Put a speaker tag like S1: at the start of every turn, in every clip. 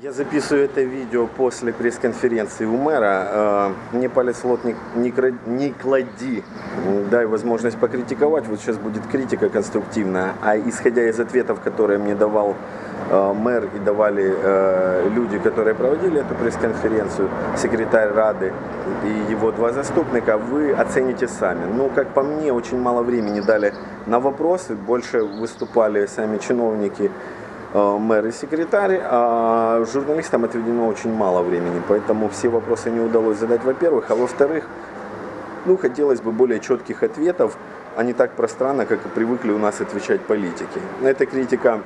S1: Я записываю это видео после пресс-конференции у мэра. Э, Мне палец лот не, не не клади. Дай возможность покритиковать. Вот сейчас будет критика конструктивная. А исходя из ответов, которые мне давал э, мэр и давали э, люди, которые проводили эту пресс-конференцию, секретарь Рады и его два заступника, вы оцените сами. Ну, как по мне, очень мало времени дали на вопросы. Больше выступали сами чиновники мэр и секретарь, а журналистам отведено очень мало времени, поэтому все вопросы не удалось задать, во-первых, а во-вторых, ну, хотелось бы более четких ответов, а не так пространно, как и привыкли у нас отвечать политики. Эта критика,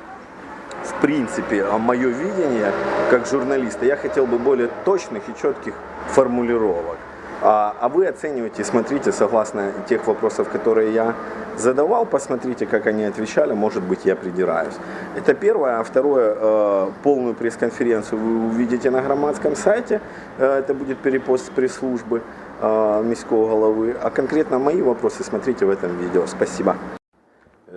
S1: в принципе, а мое видение как журналиста, я хотел бы более точных и четких формулировок. А, а вы оцениваете, смотрите, согласно тех вопросов, которые я задавал, посмотрите, как они отвечали, может быть, я придираюсь. Это первое. А второе, э, полную пресс-конференцию вы увидите на громадском сайте, Э, это будет перепост с пресс-службы э, міського голови. А конкретно мои вопросы смотрите в этом видео. Спасибо.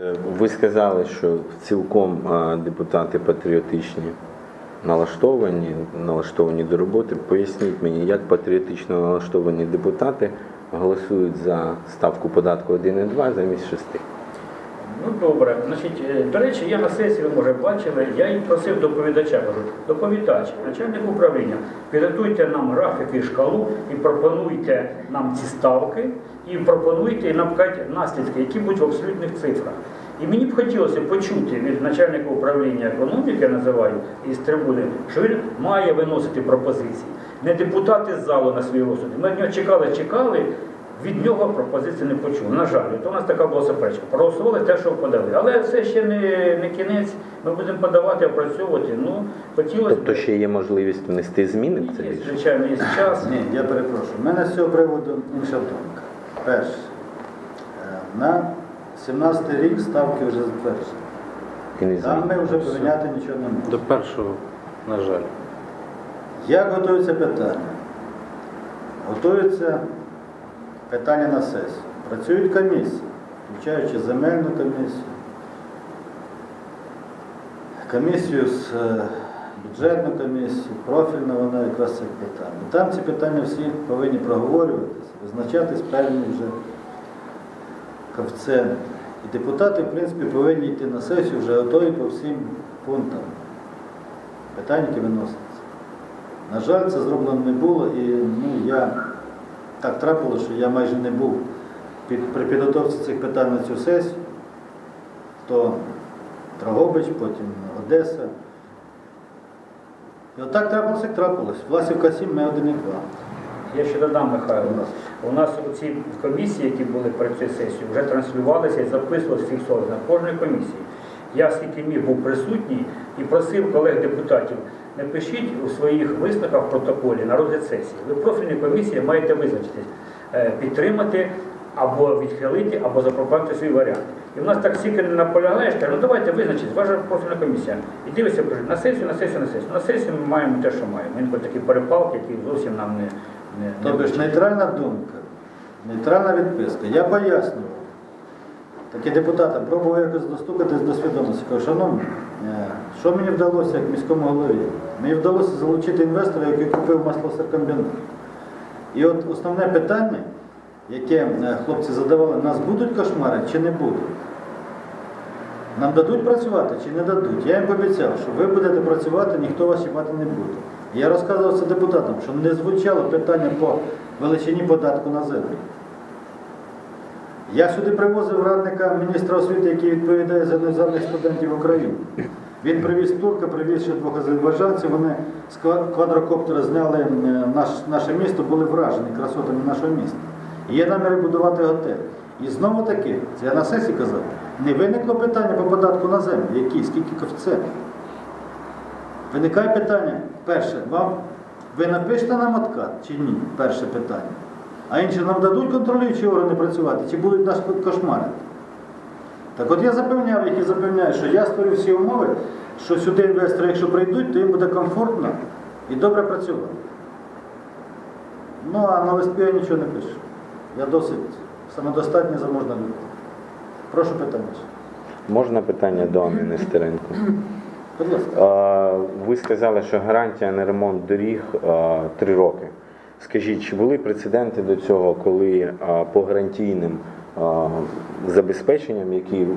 S2: Е, Ви сказали, що цілком е, депутати патріотичні налаштовані, налаштовані до роботи. Поясніть мені, як патріотично налаштовані депутати голосують за ставку податку 1,2 замість 6?
S3: Ну добре, значить, е, до речі, я на сесії, ви може бачили, я і просив доповідача, кажу, доповідач, начальник управління, підготуйте нам графік і шкалу і пропонуйте нам ці ставки, і пропонуйте і нам наслідки, які будуть в абсолютних цифрах. І мені б хотілося почути від начальника управління економіки, я називаю із трибуни, що він має виносити пропозиції. Не депутати з залу на свій розсуд. Ми від нього чекали, чекали, від нього пропозиції не почули. На жаль, то у нас така була суперечка. Проголосували те, що подали. Але це ще не, не кінець. Ми будемо подавати, опрацьовувати. Ну, хотілося
S2: Тобто ще є можливість внести зміни в це
S3: Є, звичайно, є час.
S4: Ні, я перепрошую. У мене з цього приводу інша думка. Перше, е, на 17 рік ставки вже затверджені.
S2: І не
S4: Там ми вже поміняти нічого не можемо.
S5: До першого, на жаль.
S4: Як готується питання? Готується питання на сесію. Працюють комісії, включаючи земельну комісію, комісію з е, бюджетну комісію, профільна вона якраз цих питань. І там ці питання всі повинні проговорюватися, визначатись певні вже коефіцієнти. І депутати, в принципі, повинні йти на сесію вже готові по всім пунктам. Питання, які виносяться. На жаль, це зроблено не було, і ну, я так трапило, що я майже не був під, при підготовці цих питань на цю сесію. То Драгобич, потім Одеса. І отак трапилося, як трапилось. Власівка 7, ми 1 і 2.
S3: Я ще додам, Михайло. У нас ці комісії, які були перед цією сесією, вже транслювалися і записувалися фіксовано на кожній комісії. Я скільки міг був присутній і просив колег депутатів, не пишіть у своїх висновках в протоколі на розгляд сесії. Ви профільні комісії маєте визначитись, е, підтримати або відхилити, або запропонувати свій варіант. І в нас так стільки не наполягаєш, каже, ну давайте визначитись, ваша профільна комісія. І дивися, на сесію, на сесію, на сесію. На сесію ми маємо те, що маємо. Інколи такі перепалки, які зовсім нам не, не,
S4: Тобто ж нейтральна думка, нейтральна відписка. Я пояснював. Такі депутатам пробував якось достукатись до свідомості. Кажу, шановні, е, що мені вдалося як міському голові? Мені вдалося залучити інвестора, який купив маслосеркомбінат. І от основне питання, яке е, хлопці задавали, нас будуть кошмари чи не будуть? Нам дадуть працювати чи не дадуть? Я їм пообіцяв, що ви будете працювати, ніхто вас чіпати не буде. Я розказував це депутатам, що не звучало питання по величині податку на землю. Я сюди привозив радника міністра освіти, який відповідає за іноземних студентів України. Він привіз турка, привіз ще двох азербайджанців. Вони з квадрокоптера зняли е, наш, наше місто, були вражені красотами нашого міста. І є наміри будувати готель. І знову таки, це я на сесії казав, не виникло питання по податку на землю. Який, скільки коефіцієнтів? Виникає питання, перше, вам ви напишете нам откат чи ні? Перше питання. А інше нам дадуть контролюючі органи працювати, чи будуть нас кошмарити? Так от я запевняв їх і запевняю, що я створю всі умови, що сюди інвестори, якщо прийдуть, то їм буде комфортно і добре працювати. Ну а на листку я нічого не пишу. Я досить самодостатня заможна людина. Прошу питання.
S2: Можна питання до Анни Нестеренко?
S4: Будь ласка.
S1: Ви сказали, що гарантія на ремонт доріг а, три роки. Скажіть, чи були прецеденти до цього, коли по гарантійним забезпеченням, які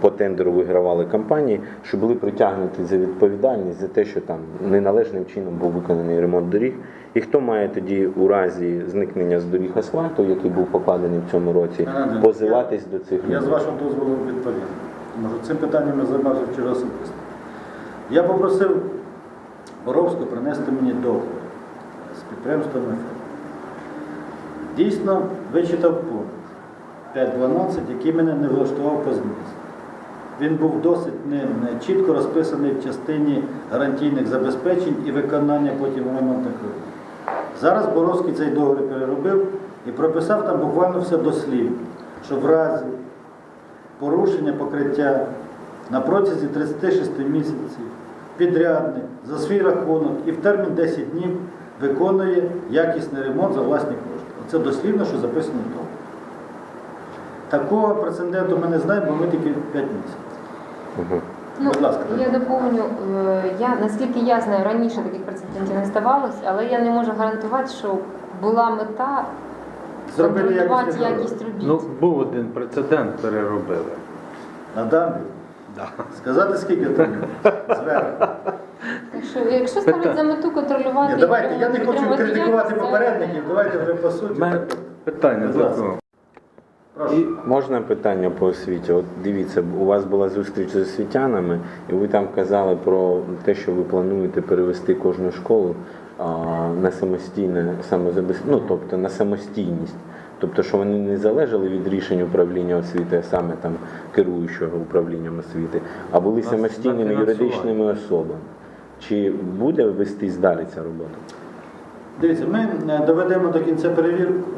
S1: по тендеру вигравали компанії, що були притягнуті за відповідальність за те, що там неналежним чином був виконаний ремонт доріг? І хто має тоді у разі зникнення з доріг асфальту, який був покладений в цьому році, позиватись до цих людей?
S4: Я з вашого дозволу відповім. Що цим питанням я займався вчора особисто. Я попросив Боровську принести мені договір з підприємством «Ефект». Дійсно, вичитав пункт 5.12, який мене не влаштував по. Він був досить не, не чітко розписаний в частині гарантійних забезпечень і виконання потім ремонтних робіт. Зараз Боровський цей договір переробив і прописав там буквально все дослівно, що в разі порушення покриття на протязі 36 місяців підрядник за свій рахунок і в термін 10 днів виконує якісний ремонт за власні кошти. Оце дослівно, що записано в договорі. Такого прецеденту ми не знаємо, бо ми тільки 5 місяців.
S6: Ну,
S4: Будь ласка,
S6: я доповню, е, я наскільки я знаю, раніше таких прецедентів не ставалось, але я не можу гарантувати, що була мета
S4: якісний договір.
S6: якість робіт.
S5: Ну, був один прецедент, переробили.
S4: На дамбі. Сказати скільки там зверху.
S6: Так що, якщо
S5: Питання.
S6: за мету контролювати,
S4: Ні, давайте, я не хочу критикувати попередників, давайте вже по суті.
S5: питання до
S4: ласка.
S1: І можна питання по освіті? От дивіться, у вас була зустріч з освітянами, і ви там казали про те, що ви плануєте перевести кожну школу а, на самостійне самозабезпечення, ну тобто на самостійність. Тобто, що вони не залежали від рішень управління освіти, а саме там керуючого управлінням освіти, а були самостійними юридичними особами. Чи буде вестись далі ця робота?
S4: Дивіться, ми е, доведемо до кінця перевірку.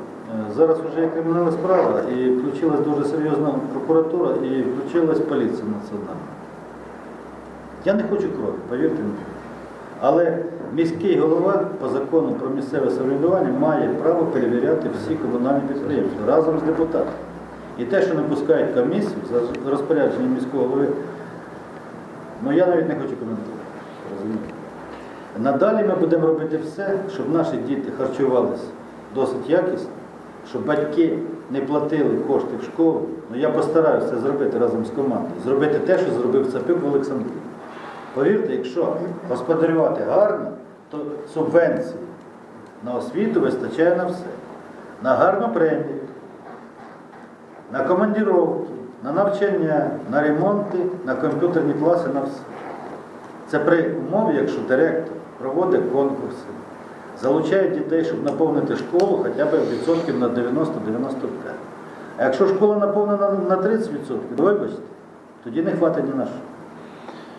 S4: Зараз вже є кримінальна справа і включилась дуже серйозна прокуратура і включилась поліція національна. Я не хочу крові, повірте мені. Але міський голова по закону про місцеве самоврядування має право перевіряти всі комунальні підприємства разом з депутатами. І те, що не пускають комісію за розпорядженням міського голови, ну я навіть не хочу коментувати. розумієте. Надалі ми будемо робити все, щоб наші діти харчувалися досить якісно, щоб батьки не платили кошти в школу. Ну я постараюся зробити разом з командою. Зробити те, що зробив Цапюк в Олександрії. Повірте, якщо господарювати гарно, то субвенції на освіту вистачає на все. На гарну премію, на командіровки, на навчання, на ремонти, на комп'ютерні класи, на все. Це при умові, якщо директор проводить конкурси, залучає дітей, щоб наповнити школу хоча б відсотків на 90-95. А якщо школа наповнена на 30%, вибачте, тоді не хватить ні на що.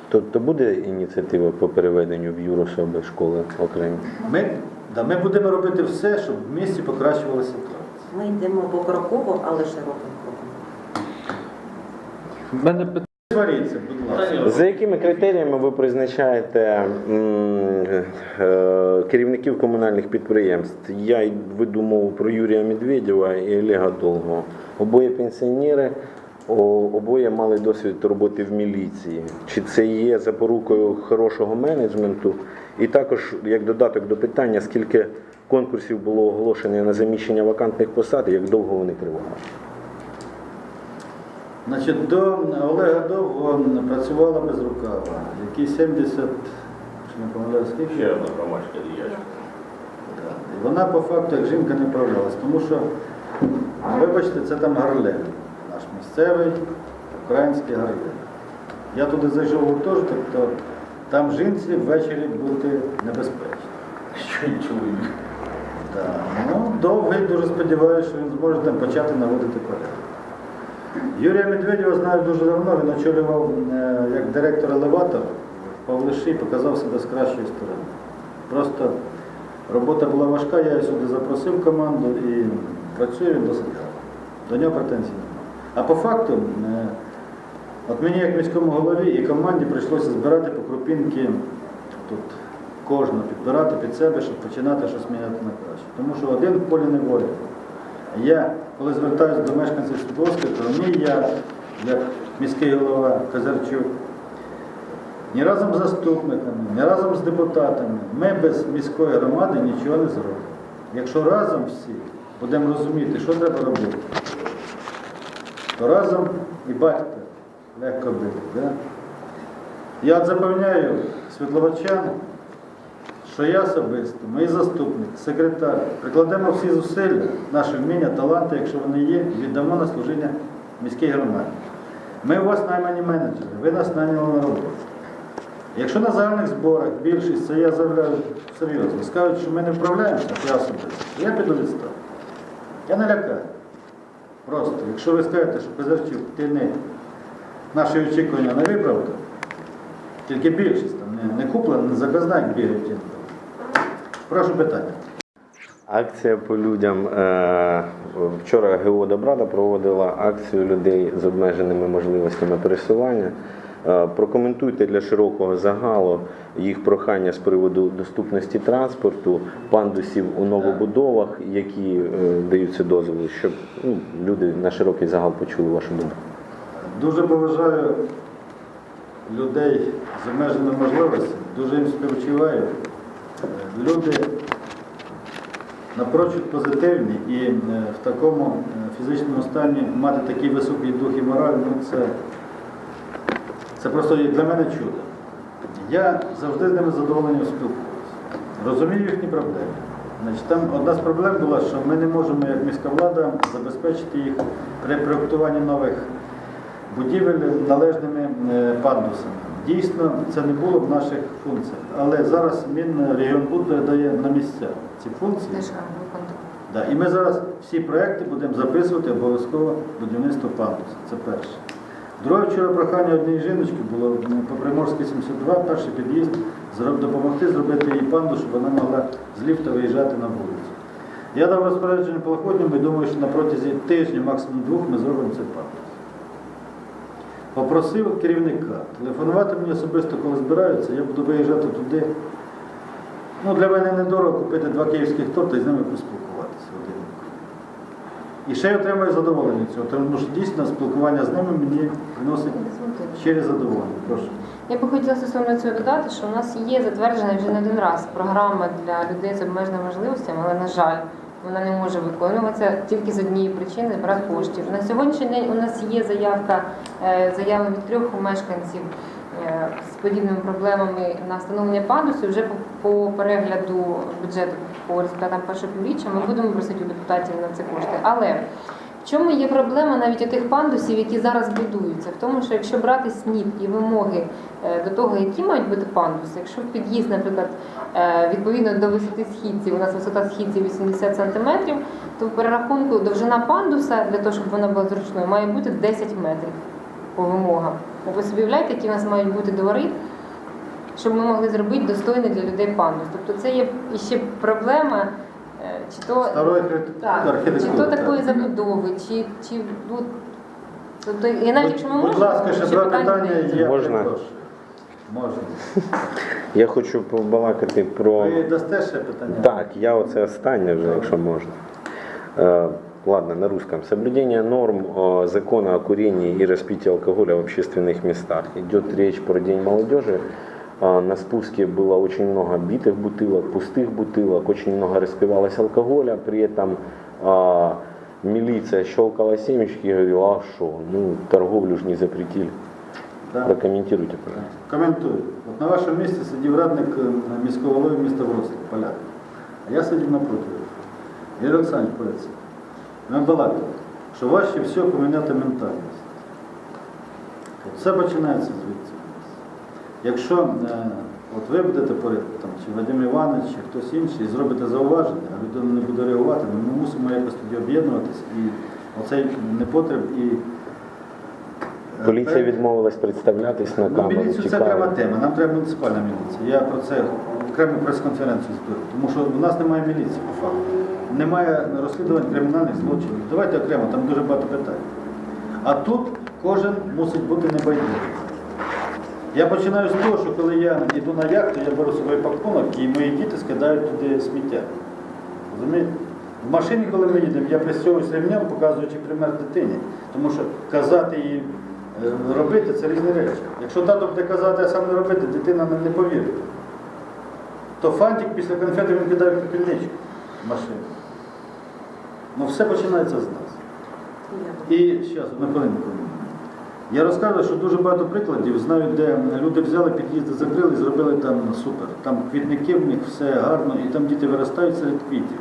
S1: Тобто буде ініціатива по переведенню в юрособи школи окремі?
S4: Ми, да, ми будемо робити все, щоб в місті покращувалася ситуація.
S7: Ми йдемо покроково, але широким кроком.
S5: У мене питання.
S4: Сваріться, будь ласка.
S1: За якими критеріями ви призначаєте е, керівників комунальних підприємств? Я й веду мову про Юрія Медведєва і Олега Долгого. Обоє пенсіонери, обоє мали досвід роботи в міліції. Чи це є запорукою хорошого менеджменту? І також, як додаток до питання, скільки конкурсів було оголошено на заміщення вакантних посад, і як довго вони тривали?
S4: Значить, до Олега Довго працювала без рукава, який 70, чи не помиляю, скільки?
S8: Ще одна громадська діячка.
S4: І вона по факту як жінка не правлялась, тому що, вибачте, це там Гарлем, наш місцевий український Гарлем. Я туди зайшов у гуртожиток, то там жінці ввечері бути небезпечно.
S8: Що й чоловік.
S4: Ну, довгий дуже сподіваюся, що він зможе там почати наводити порядок. Юрія Медведєва знаю дуже давно, він очолював е, як директор елеватор Павлиші, показав себе з кращої сторони. Просто робота була важка, я сюди запросив команду і працює він досить гарно. До нього претензій немає. А по факту, е, от мені як міському голові і команді прийшлося збирати по крупінки тут кожного підбирати під себе, щоб починати щось міняти на краще. Тому що один в полі не воля. Я, коли звертаюся до мешканців Світловська, то ні я, як міський голова Казарчук, ні разом з заступниками, ні разом з депутатами ми без міської громади нічого не зробимо. Якщо разом всі будемо розуміти, що треба робити, то разом і батька легко бити. Да? Я запевняю світловачан, що я особисто, мої заступники, секретар, прикладемо всі зусилля, наші вміння, таланти, якщо вони є, віддамо на служіння міській громаді. Ми у вас наймані менеджери, ви нас найняли на роботу. Якщо на загальних зборах більшість, це я заявляю серйозно, скажуть, що ми не вправляємося, я особисто, я піду в відставку. Я не лякаю. Просто, якщо ви скажете, що Пизарчук, ти не наші очікування не виправдав, тільки більшість там не, не куплена, не заказник бігають. Прошу питання.
S1: Акція по людям. Е, Вчора ГО Добрада проводила акцію людей з обмеженими можливостями пересування. Е, Прокоментуйте для широкого загалу їх прохання з приводу доступності транспорту, пандусів у новобудовах, які е, даються дозволи, щоб ну, люди на широкий загал почули вашу думку.
S4: Дуже поважаю людей з обмеженими можливостями, дуже їм співчуваю. Люди напрочуд позитивні і е, в такому е, фізичному стані мати такий високий дух і мораль, ну це, це просто для мене чудо. Я завжди з ними задоволенням спілкуюся. Розумію їхні проблеми. Значить, там одна з проблем була, що ми не можемо, як міська влада, забезпечити їх при проєктуванні нових будівель належними е, пандусами. Дійсно, це не було в наших функціях. Але зараз Мінрегіонбуд передає на місця ці функції. Да, і ми зараз всі проекти будемо записувати обов'язково будівництво пандусу. Це перше. Друге вчора прохання однієї жіночки було по Приморській 72, перший під'їзд, допомогти зробити їй панду, щоб вона могла з ліфта виїжджати на вулицю. Я дав розпорядження Полоходньому і думаю, що на протязі тижня, максимум двох, ми зробимо цей пандус. Попросив керівника телефонувати мені особисто, коли збираються, я буду виїжджати туди. Ну, для мене недорого купити два київських торти і з ними поспілкуватися годинку. І ще я отримую задоволення цього, тому що дійсно спілкування з ними мені приносить щирі задоволення. Прошу.
S6: Я би хотіла стосовно цього додати, що у нас є затверджена вже не один раз програма для людей з обмеженими можливостями, але на жаль, вона не може виконуватися тільки з однієї причини брак коштів. На сьогоднішній день у нас є заявка, е, заява від трьох мешканців е, з подібними проблемами на встановлення пандусу. Вже по, по перегляду бюджету по результатам першого півріччя ми будемо просити у депутатів на це кошти. Але чому є проблема навіть у тих пандусів, які зараз будуються? В тому, що якщо брати СНІП і вимоги е, до того, які мають бути пандуси, якщо в під'їзд, наприклад, е, відповідно до висоти східців, у нас висота східців 80 см, то в перерахунку довжина пандуса для того, щоб вона була зручною, має бути 10 метрів по вимогам. Ви собі уявляєте, які у нас мають бути двори, щоб ми могли зробити достойний для людей пандус. Тобто це є ще проблема. е, Чи то
S4: Старої архітектури.
S6: так, чи то такої забудови, чи, чи ну, тобто, і навіть якщо ми
S4: Будь
S6: можемо,
S4: ласка, ще два питання.
S6: є.
S4: Я
S1: Можна?
S4: перепрошую. Можна.
S1: Я хочу побалакати про.
S4: Ви дасте ще питання?
S1: Так, я оце останнє вже, якщо можна. Э, ладно, на русском. Соблюдение норм э, закона о курении и распитии алкоголя в общественных местах. Идет речь про День молодежи. А, На спуске было очень много битых бутылок, пустых бутылок, очень много распивалось алкоголя. При этом а, милиция щелкала семечки и говорила, а что, ну торговлю же не запретили.
S4: Да.
S1: Прокомментируйте, пожалуйста.
S4: Коментую. От на вашому місці сидів радник е, міського голови міста Вроцлав, поляк. А я сидів напроти. Юрій Олександрович Поліцей. Ми балакали, що важче все поміняти ментальність. От Все починається звідси. Якщо е, от ви будете поряд, там, чи Вадим Іванович, чи хтось інший, і зробите зауваження, а людина не буде реагувати, ну, ми мусимо якось тоді об'єднуватись і оцей непотреб і е,
S1: Поліція відмовилась представлятись на
S4: Ну,
S1: камеру.
S4: міліцію це окрема тема, нам треба муніципальна міліція. Я про це окрему прес-конференцію зберу. Тому що у нас немає міліції по факту. Немає розслідувань кримінальних злочинів. Давайте окремо, там дуже багато питань. А тут кожен мусить бути небайдужий. Я починаю з того, що коли я йду на яхту, я беру з собою пакунок і мої діти скидають туди сміття. Розумієте? В машині, коли ми їдемо, я пристягуюсь ремнем, показуючи пример дитині. Тому що казати їй Е, Робити це різні речі. Якщо тато буде казати, а сам не робити, дитина не, не повірить. То фантик після конфети він кидає в в машину. Ну все починається з нас. І зараз, одну хвилинку. Я розказую, що дуже багато прикладів знаю, де люди взяли, під'їзди закрили і зробили там супер. Там квітники в них все гарно, і там діти виростають серед квітів.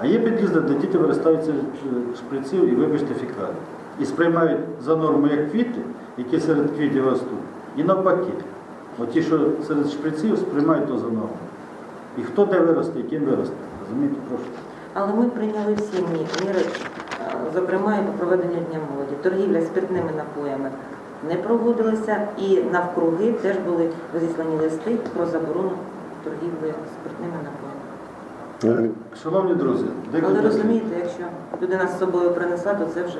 S4: А є під'їзди, де діти виростають серед е, шприців і вибачте фікалів. І сприймають за норму як квіти, які серед квітів ростуть. І навпаки. От ті, що серед шприців, сприймають то за норму. І хто де виросте, і ким виросте. Розумієте, прошу.
S7: Але ми прийняли всі міри, зокрема і по проведенню Дня молоді. Торгівля спиртними напоями не проводилася і навкруги теж були розіслані листи про заборону торгівлі спиртними напоями.
S4: Шановні друзі,
S7: Але розумієте, якщо людина з собою принесла, то це вже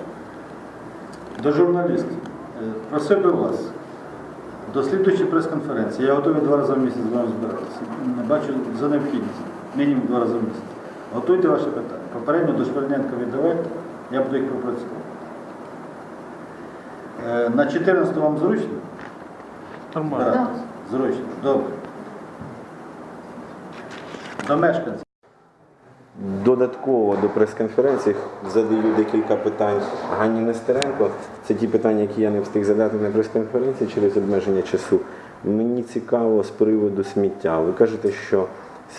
S4: До журналістів. Е, Просив би вас, до слідуючої прес-конференції, я готовий два рази в місяць з вами збиратися. Бачу за необхідність, мінімум два рази в місяць. Готуйте ваші питання. Попередньо до Шверненка віддавайте, я буду їх пропрацювати. Е, На 14 вам зручно?
S5: Нормально.
S4: Збиратись? Зручно. Добре. До мешканців.
S1: Додатково до прес-конференції задаю декілька питань Ганні Нестеренко. Це ті питання, які я не встиг задати на прес-конференції через обмеження часу. Мені цікаво з приводу сміття. Ви кажете, що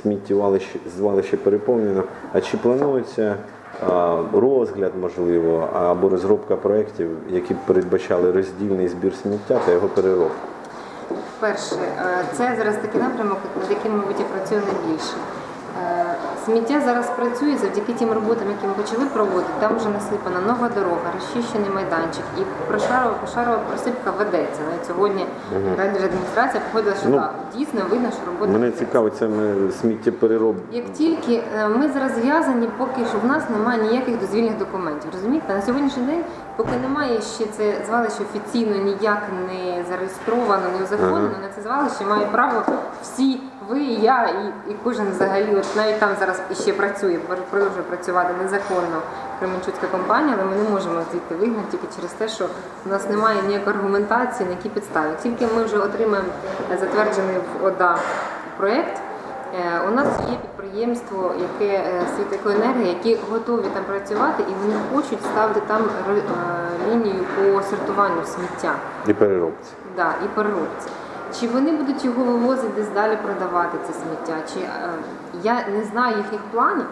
S1: сміттєвалище звалище переповнено. А чи планується розгляд, можливо, або розробка проєктів, які передбачали роздільний збір сміття та його переробку?
S6: Перше, е, це зараз такий напрямок, над яким, мабуть, я працюю найбільше. Сміття зараз працює завдяки тим роботам, які ми почали проводити. Там вже насипана нова дорога, розчищений майданчик і прошарова, пошарова просипка ведеться. Навіть сьогодні райдержадміністрація походила, що
S1: Ну,
S6: так, дійсно видно, що робота
S1: Мене
S6: ведеться.
S1: цікавить саме сміттєперероб.
S6: Як тільки е, ми зараз зв'язані, поки що в нас немає ніяких дозвільних документів. Розумієте, на сьогоднішній день, поки немає ще це звалище офіційно ніяк не зареєстровано, не узаконено, на це звалище має право всі. Ви, я і, і кожен взагалі, от навіть там зараз іще працює, продовжує працювати незаконно Кременчуцька компанія, але ми не можемо звідти вигнати тільки через те, що у нас немає ніякої аргументації, на які підстави. Тільки ми вже отримаємо затверджений в ОДА проєкт, Е, У нас є підприємство, яке е, «Світлоенергія», які готові там працювати і вони хочуть ставити там е, лінію по сортуванню сміття
S1: І переробці.
S6: да, і переробці. Чи вони будуть його вивозити десь далі продавати це сміття? Чи е, я не знаю їхніх планів,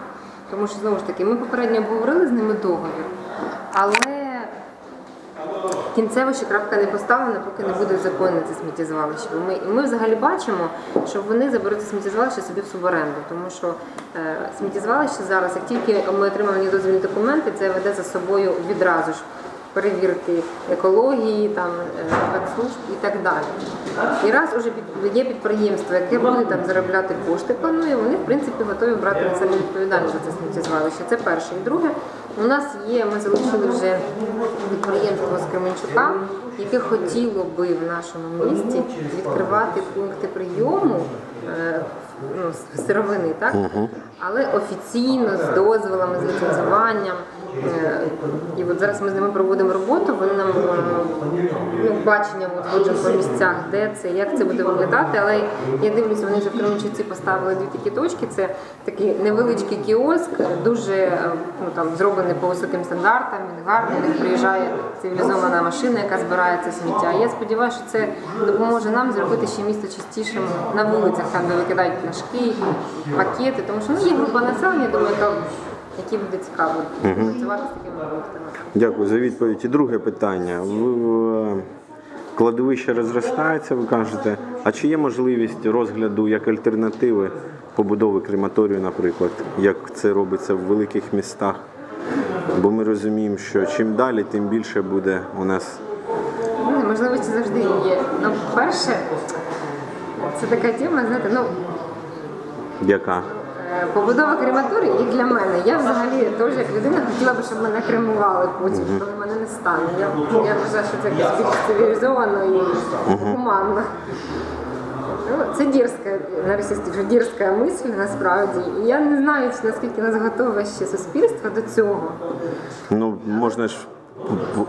S6: тому що знову ж таки ми попередньо обговорили з ними договір, але кінцево ще крапка не поставлена, поки не буде законне це сміттєзвалище. Бо Ми, ми взагалі бачимо, що вони заберуть сміттєзвалище собі в суборенду, тому що е, сміттєзвалище зараз, як тільки ми отримаємо дозвільні документи, це веде за собою відразу ж перевірки екології, там е, спецслужб і так далі. І раз уже є підприємство, яке буде там заробляти кошти, планує, вони в принципі готові брати на себе відповідальність за це сміттєзвалище. Це перше. І друге, у нас є, ми залишили вже підприємство з Кременчука, яке хотіло би в нашому місті відкривати пункти прийому. е, Ну, сировини, так? Але офіційно з дозволами, з ліцензуванням. І от зараз ми з ними проводимо роботу, вони нам е, ну, бачення узгоджують по місцях, де це, як це буде виглядати. Але я дивлюся, вони вже в Кременчуці поставили дві такі точки. Це такий невеличкий кіоск, дуже е, ну, там, зроблений по високим стандартам, він гарний, них приїжджає цивілізована машина, яка збирає це сміття. Я сподіваюся, що це допоможе нам зробити ще місто чистішим на вулицях, там де викидають пляшки, пакети, тому що ну, є група населення, думаю, яка які буде цікаво працювати з такими продуктами.
S1: Дякую за відповідь. І друге питання. В- в- Кладовище розростається, ви кажете. А чи є можливість розгляду як альтернативи побудови крематорію, наприклад, як це робиться в великих містах? Бо ми розуміємо, що чим далі, тим більше буде у нас
S6: Ну, можливості завжди є. Ну, перше, це така тема, знаєте, ну,
S1: яка.
S6: Побудова крематорії і для мене. Я взагалі теж як людина хотіла б, щоб мене кремували потім, коли мене не стане. Я, я вважаю, що це якось більш цивілізовано і гуманно. Ну, це дерзка, на російській вже дерзка мисль насправді. І я не знаю, чи наскільки нас готове ще суспільство до цього.
S1: Ну, можна ж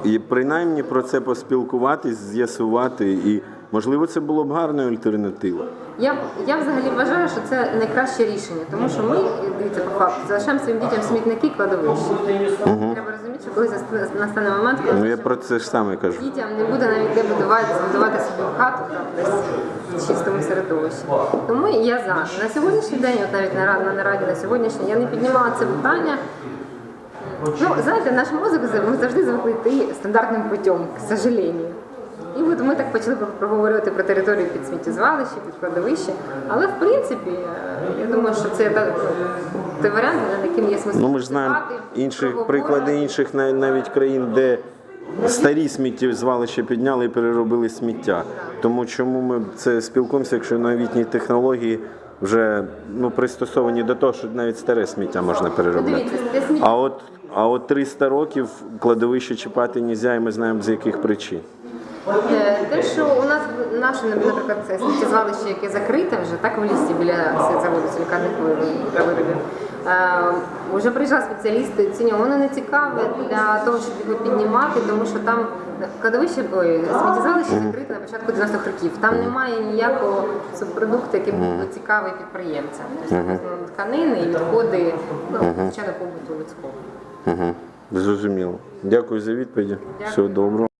S1: і принаймні про це поспілкуватись, з'ясувати, і можливо це було б гарною альтернативою.
S6: Я, я взагалі вважаю, що це найкраще рішення, тому що ми, дивіться, по факту, залишаємо своїм дітям смітники кладовища. Треба розуміти, що коли настане момент, коли
S1: Ну я про це ж саме кажу.
S6: дітям не буде навіть де будувати, будувати собі хату там десь в чистому середовищі. Тому я за. На сьогоднішній день, от навіть на нараді на сьогоднішній, я не піднімала це питання. Ну, знаєте, наш мозок ми завжди звикли йти стандартним путем, к сожалению. І от ми так почали проговорювати про територію під сміттєзвалище, під кладовище. Але в принципі, я думаю, що це та- той варіант, над яким є смисл.
S1: Ну ми ж знаємо інших приклади інших навіть країн, де старі сміттєзвалища підняли і переробили сміття. Тому чому ми це спілкуємося, якщо новітні технології вже ну пристосовані до того, що навіть старе сміття можна переробляти.
S6: сміття
S1: А от а от 300 років кладовище чіпати не можна, і ми знаємо з яких причин.
S6: Е, Те, що у нас наше, наприклад, це сміттєзвалище, яке закрите вже, так в лісі біля заводу силікатних виробів. Е, Вже приїжджали спеціалісти, воно не цікаве для того, щоб його піднімати, тому що там кладовище, ой, сміттєзвалище закрите на початку 90-х років. Там немає ніякого субпродукту, який був би цікавий підприємцям. Тобто тканини і відходи, ну, звичайно, побуту людського.
S1: Зрозуміло. Дякую за відповіді. Всього доброго.